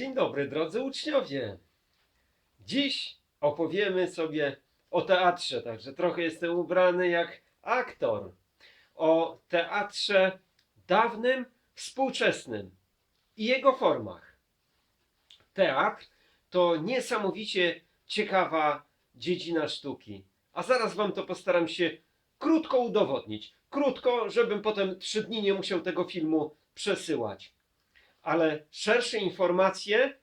Dzień dobry, drodzy uczniowie. Dziś opowiemy sobie o teatrze, także trochę jestem ubrany jak aktor. O teatrze dawnym, współczesnym i jego formach. Teatr to niesamowicie ciekawa dziedzina sztuki. A zaraz wam to postaram się krótko udowodnić. Krótko, żebym potem trzy dni nie musiał tego filmu przesyłać ale szersze informacje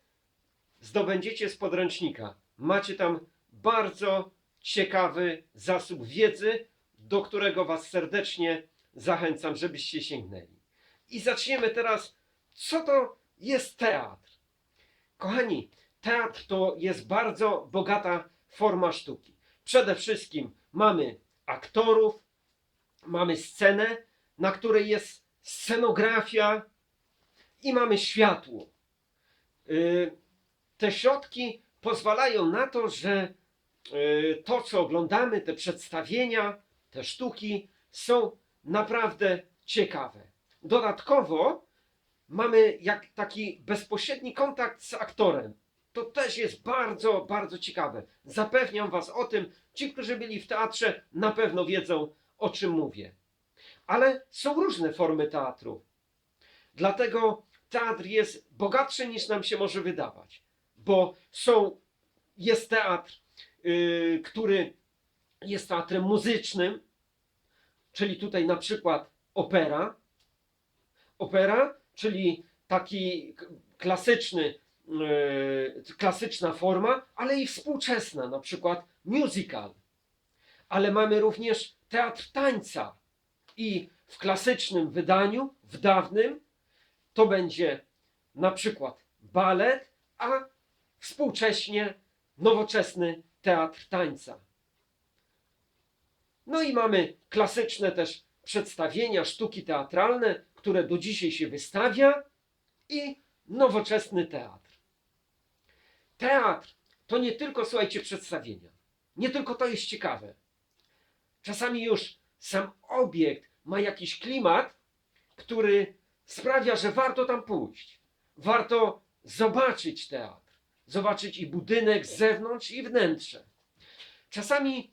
zdobędziecie z podręcznika. Macie tam bardzo ciekawy zasób wiedzy, do którego Was serdecznie zachęcam, żebyście sięgnęli. I zaczniemy teraz, co to jest teatr. Kochani, teatr to jest bardzo bogata forma sztuki. Przede wszystkim mamy aktorów, mamy scenę, na której jest scenografia, i mamy światło. Y, Te środki pozwalają na to, że y, to, co oglądamy, te przedstawienia, te sztuki są naprawdę ciekawe. Dodatkowo mamy jak taki bezpośredni kontakt z aktorem. To też jest bardzo, bardzo ciekawe. Zapewniam Was o tym. Ci, którzy byli w teatrze, na pewno wiedzą, o czym mówię. Ale są różne formy teatru. Dlatego teatr jest bogatszy niż nam się może wydawać, bo są, jest teatr, yy, który jest teatrem muzycznym, czyli tutaj na przykład opera. Opera, czyli taki klasyczny, yy, klasyczna forma, ale i współczesna, na przykład musical. Ale mamy również teatr tańca i w klasycznym wydaniu, w dawnym, to będzie na przykład balet, a współcześnie nowoczesny teatr tańca. No i mamy klasyczne też przedstawienia, sztuki teatralne, które do dzisiaj się wystawia i nowoczesny teatr. Teatr to nie tylko, słuchajcie, przedstawienia. Nie tylko to jest ciekawe. Czasami już sam obiekt ma jakiś klimat, który sprawia, że warto tam pójść. Warto zobaczyć teatr. Zobaczyć i budynek z zewnątrz, i wnętrze. Czasami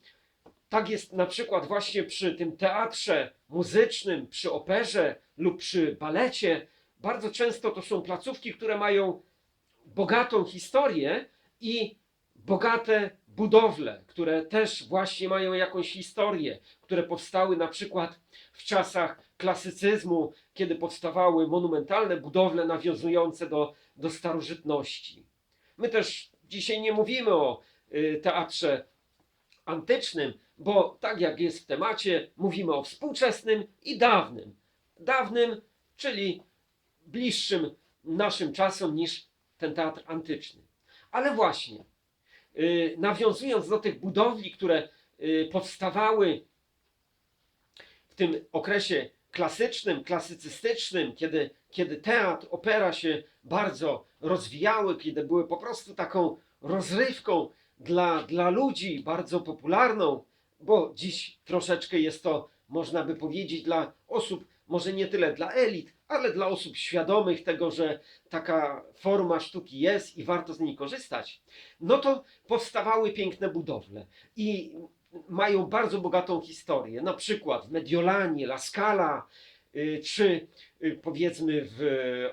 tak jest na przykład właśnie przy tym teatrze muzycznym, przy operze lub przy balecie. Bardzo często to są placówki, które mają bogatą historię i bogate budowle, które też właśnie mają jakąś historię, które powstały na przykład w czasach klasycyzmu, kiedy powstawały monumentalne budowle nawiązujące do, do starożytności. My też dzisiaj nie mówimy o y, teatrze antycznym, bo tak jak jest w temacie, mówimy o współczesnym i dawnym. Dawnym, czyli bliższym naszym czasom niż ten teatr antyczny. Ale właśnie, y, nawiązując do tych budowli, które y, powstawały w tym okresie klasycznym, klasycystycznym, kiedy, kiedy teatr, opera się bardzo rozwijały, kiedy były po prostu taką rozrywką dla, dla ludzi, bardzo popularną, bo dziś troszeczkę jest to, można by powiedzieć, dla osób, może nie tyle dla elit, ale dla osób świadomych tego, że taka forma sztuki jest i warto z niej korzystać, no to powstawały piękne budowle i mają bardzo bogatą historię. Na przykład w Mediolanie, La Scala, y, czy y, powiedzmy w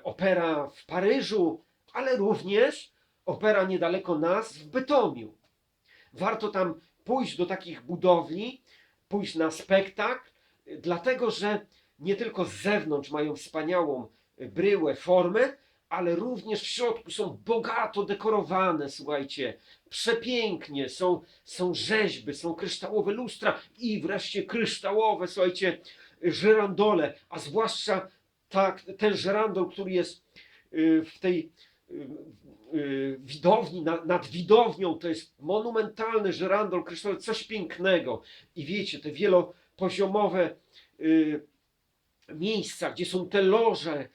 opera w Paryżu, ale również opera niedaleko nas w Bytomiu. Warto tam pójść do takich budowli, pójść na spektakl, y, dlatego że nie tylko z zewnątrz mają wspaniałą y, bryłę, formę, ale również w środku są bogato dekorowane, słuchajcie, przepięknie, są, są rzeźby, są kryształowe lustra i wreszcie kryształowe, słuchajcie, żyrandole, a zwłaszcza tak, ten żyrandol, który jest y, w tej y, y, widowni, nad, widownią, to jest monumentalny żyrandol kryształowy, coś pięknego. I wiecie, te wielopoziomowe miejsca, gdzie są te loże,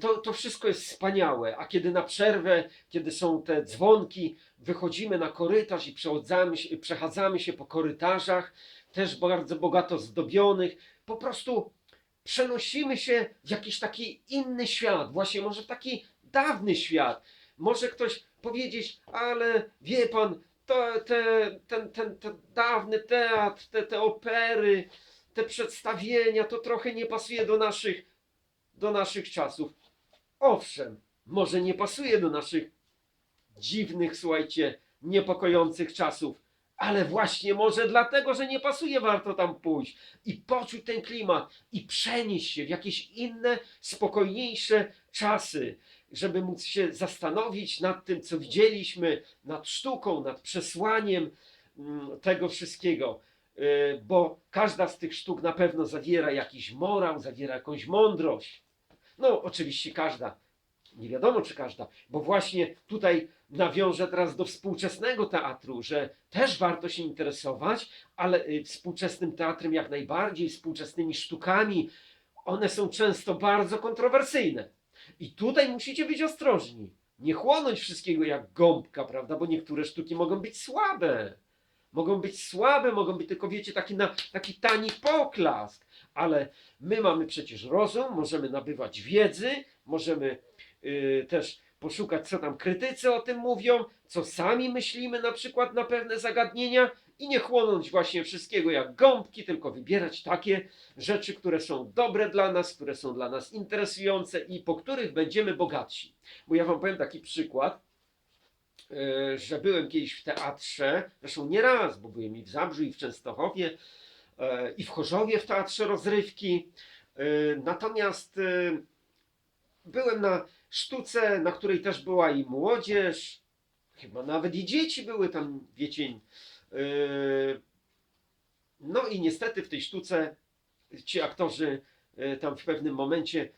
to, to wszystko jest wspaniałe. A kiedy na przerwę, kiedy są te dzwonki, wychodzimy na korytarz i się, przechadzamy się po korytarzach, też bardzo bogato zdobionych, po prostu przenosimy się w jakiś taki inny świat, właśnie może w taki dawny świat. może ktoś powiedzieć, ale wie pan, to, te, ten, ten, ten dawny teatr, te, te opery, te przedstawienia, to trochę nie pasuje do naszych, do naszych czasów. Owszem, może nie pasuje do naszych dziwnych, słuchajcie, niepokojących czasów, ale właśnie może dlatego, że nie pasuje, warto tam pójść i poczuć ten klimat i przenieść się w jakieś inne, spokojniejsze czasy, żeby móc się zastanowić nad tym, co widzieliśmy, nad sztuką, nad przesłaniem mm, tego wszystkiego. Yy, Bo każda z tych sztuk na pewno zawiera jakiś morał, zawiera jakąś mądrość. No, oczywiście każda. Nie wiadomo, czy każda, bo właśnie tutaj nawiążę teraz do współczesnego teatru, że też warto się interesować, ale y, współczesnym teatrem jak najbardziej, współczesnymi sztukami. One są często bardzo kontrowersyjne. I tutaj musicie być ostrożni. Nie chłonąć wszystkiego jak gąbka, prawda? Bo niektóre sztuki mogą być słabe. Mogą być słabe, mogą być tylko, wiecie, taki, na, taki tani poklask. Ale my mamy przecież rozum, możemy nabywać wiedzy, możemy y, też poszukać, co tam krytycy o tym mówią, co sami myślimy na przykład na pewne zagadnienia i nie chłonąć właśnie wszystkiego jak gąbki, tylko wybierać takie rzeczy, które są dobre dla nas, które są dla nas interesujące i po których będziemy bogatsi. Bo ja wam powiem taki przykład, że byłem kiedyś w teatrze, zresztą nie raz, bo byłem i w Zabrzu, i w Częstochowie, e, i w Chorzowie w teatrze rozrywki. E, Natomiast e, byłem na sztuce, na której też była i młodzież, chyba nawet i dzieci były tam, wiecie. No i niestety w tej sztuce ci aktorzy tam w pewnym momencie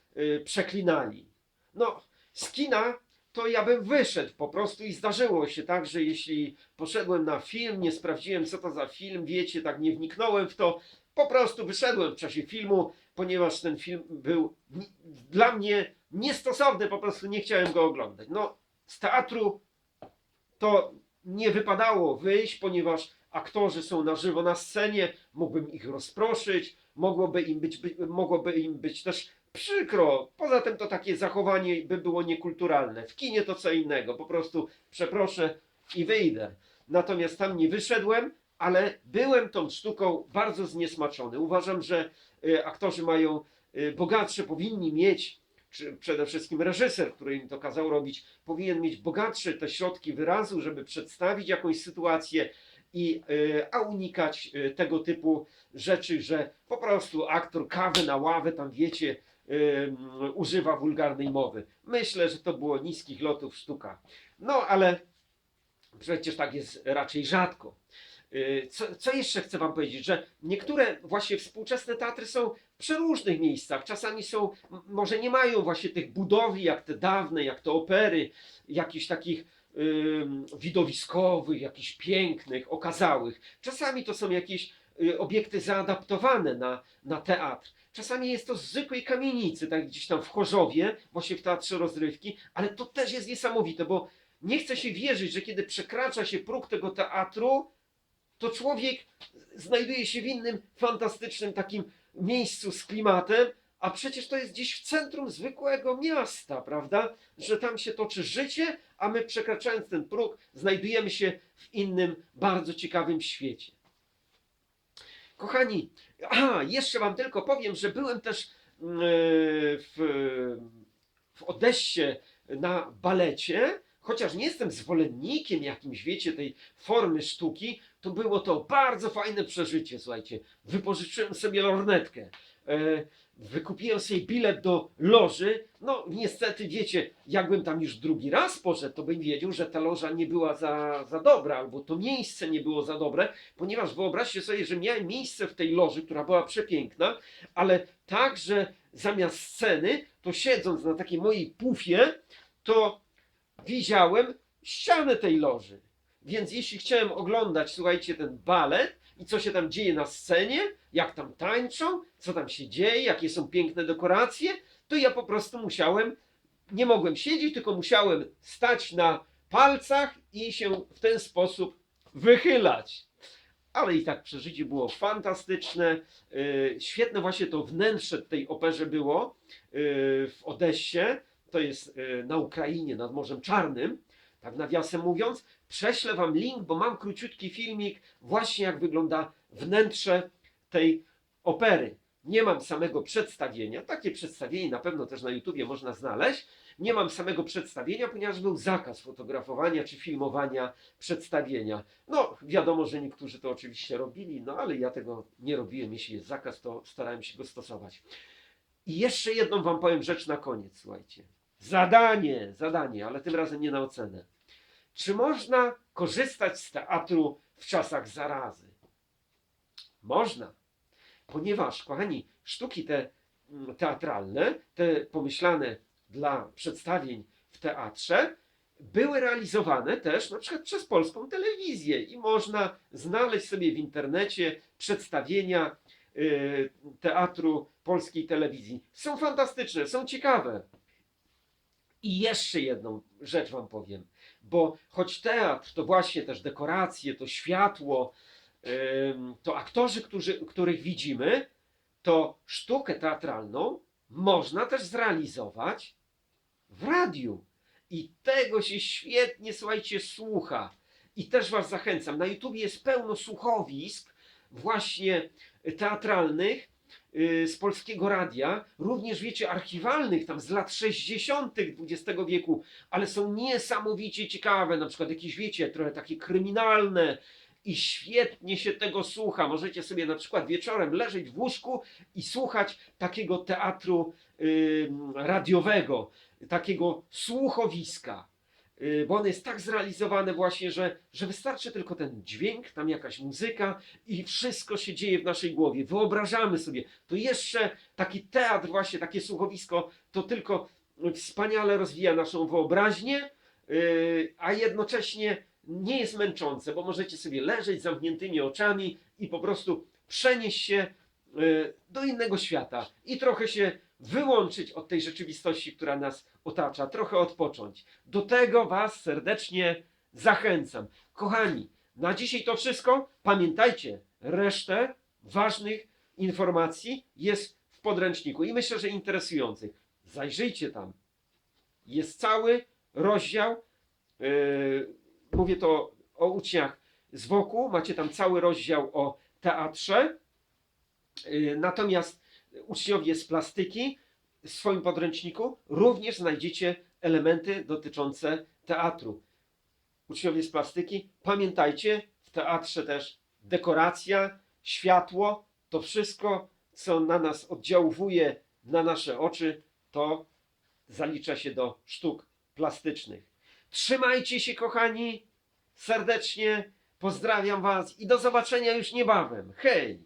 przeklinali. No, z kina to ja bym wyszedł po prostu i zdarzyło się tak, że jeśli poszedłem na film, nie sprawdziłem co to za film, wiecie, tak nie wniknąłem w to, po prostu wyszedłem w czasie filmu, ponieważ ten film był dla mnie niestosowny, po prostu nie chciałem go oglądać. No, z teatru to nie wypadało wyjść, ponieważ aktorzy są na żywo na scenie, mógłbym ich rozproszyć, mogłoby im być, by, mogłoby im być też przykro. Poza tym to takie zachowanie by było niekulturalne. W kinie to co innego, po prostu przeproszę i wyjdę. Natomiast tam nie wyszedłem, ale byłem tą sztuką bardzo zniesmaczony. Uważam, że y, aktorzy mają y, bogatsze, powinni mieć, czy przede wszystkim reżyser, który im to kazał robić, powinien mieć bogatsze te środki wyrazu, żeby przedstawić jakąś sytuację, i, y, a unikać tego typu rzeczy, że po prostu aktor kawy na ławę, tam wiecie, używa wulgarnej mowy. Myślę, że to było niskich lotów sztuka. No ale przecież tak jest raczej rzadko. Y, Co, co jeszcze chcę Wam powiedzieć, że niektóre właśnie współczesne teatry są w przeróżnych miejscach. Czasami są, może nie mają właśnie tych budowli jak te dawne, jak te opery, jakichś takich widowiskowych, jakichś pięknych, okazałych. Czasami to są jakieś y, obiekty zaadaptowane na, na teatr. Czasami jest to z zwykłej kamienicy, tak gdzieś tam w Chorzowie, właśnie w Teatrze Rozrywki, ale to też jest niesamowite, bo nie chce się wierzyć, że kiedy przekracza się próg tego teatru, to człowiek znajduje się w innym fantastycznym takim miejscu z klimatem, a przecież to jest gdzieś w centrum zwykłego miasta, prawda? Że tam się toczy życie, a my przekraczając ten próg znajdujemy się w innym, bardzo ciekawym świecie. Kochani, aha, jeszcze Wam tylko powiem, że byłem też mm, w, w Odessie na balecie, chociaż nie jestem zwolennikiem jakimś, wiecie, tej formy sztuki, to było to bardzo fajne przeżycie, słuchajcie. Wypożyczyłem sobie lornetkę. E, wykupiłem sobie bilet do loży. No niestety, wiecie, jakbym tam już drugi raz poszedł, to bym wiedział, że ta loża nie była za, za dobra, albo to miejsce nie było za dobre, ponieważ wyobraźcie sobie, że miałem miejsce w tej loży, która była przepiękna, ale tak, że zamiast sceny, to siedząc na takiej mojej pufie, to widziałem ścianę tej loży. Więc jeśli chciałem oglądać, słuchajcie, ten balet i co się tam dzieje na scenie, jak tam tańczą, co tam się dzieje, jakie są piękne dekoracje, to ja po prostu musiałem, nie mogłem siedzieć, tylko musiałem stać na palcach i się w ten sposób wychylać. Ale i tak przeżycie było fantastyczne. Yy, świetne właśnie to wnętrze tej operze było yy, w Odessie. to jest e, na Ukrainie, nad Morzem Czarnym, tak nawiasem mówiąc, prześlę Wam link, bo mam króciutki filmik, właśnie jak wygląda wnętrze tej opery. Nie mam samego przedstawienia, takie przedstawienie na pewno też na YouTubie można znaleźć. Nie mam samego przedstawienia, ponieważ był zakaz fotografowania czy filmowania przedstawienia. No, wiadomo, że niektórzy to oczywiście robili, no ale ja tego nie robiłem. Jeśli jest zakaz, to starałem się go stosować. I jeszcze jedną Wam powiem rzecz na koniec, słuchajcie. Zadanie, zadanie, ale tym razem nie na ocenę. Czy można korzystać z teatru w czasach zarazy? Można, ponieważ, kochani, sztuki te mm, teatralne, te pomyślane dla przedstawień w teatrze, były realizowane też na przykład przez polską telewizję i można znaleźć sobie w internecie przedstawienia y, teatru polskiej telewizji. Są fantastyczne, są ciekawe. I jeszcze jedną rzecz Wam powiem, bo choć teatr to właśnie też dekoracje, to światło, to aktorzy, którzy, których widzimy, to sztukę teatralną można też zrealizować w radiu. I tego się świetnie, słuchajcie, słucha. I też Was zachęcam. Na YouTubie jest pełno słuchowisk właśnie teatralnych yy, z polskiego radia, również wiecie, archiwalnych tam z lat 60. XX wieku, ale są niesamowicie ciekawe, na przykład jakieś, wiecie, trochę takie kryminalne i świetnie się tego słucha. Możecie sobie na przykład wieczorem leżeć w łóżku i słuchać takiego teatru yy, radiowego, takiego słuchowiska. Yy, Bo one jest tak zrealizowane właśnie, że, że wystarczy tylko ten dźwięk, tam jakaś muzyka i wszystko się dzieje w naszej głowie. Wyobrażamy sobie. To jeszcze taki teatr, właśnie takie słuchowisko, to tylko wspaniale rozwija naszą wyobraźnię, yy, a jednocześnie nie jest męczące, bo możecie sobie leżeć z zamkniętymi oczami i po prostu przenieść się yy, do innego świata i trochę się wyłączyć od tej rzeczywistości, która nas otacza, trochę odpocząć. Do tego Was serdecznie zachęcam. Kochani, na dzisiaj to wszystko. Pamiętajcie, resztę ważnych informacji jest w podręczniku i myślę, że interesujących. Zajrzyjcie tam. Jest cały rozdział. Yy, mówię to o uczniach z wokół. Macie tam cały rozdział o teatrze. Yy, natomiast uczniowie z plastyki w swoim podręczniku również znajdziecie elementy dotyczące teatru. Uczniowie z plastyki, pamiętajcie, w teatrze też dekoracja, światło, to wszystko, co na nas oddziałuje, na nasze oczy, to zalicza się do sztuk plastycznych. Trzymajcie się, kochani, serdecznie pozdrawiam Was i do zobaczenia już niebawem. Hej!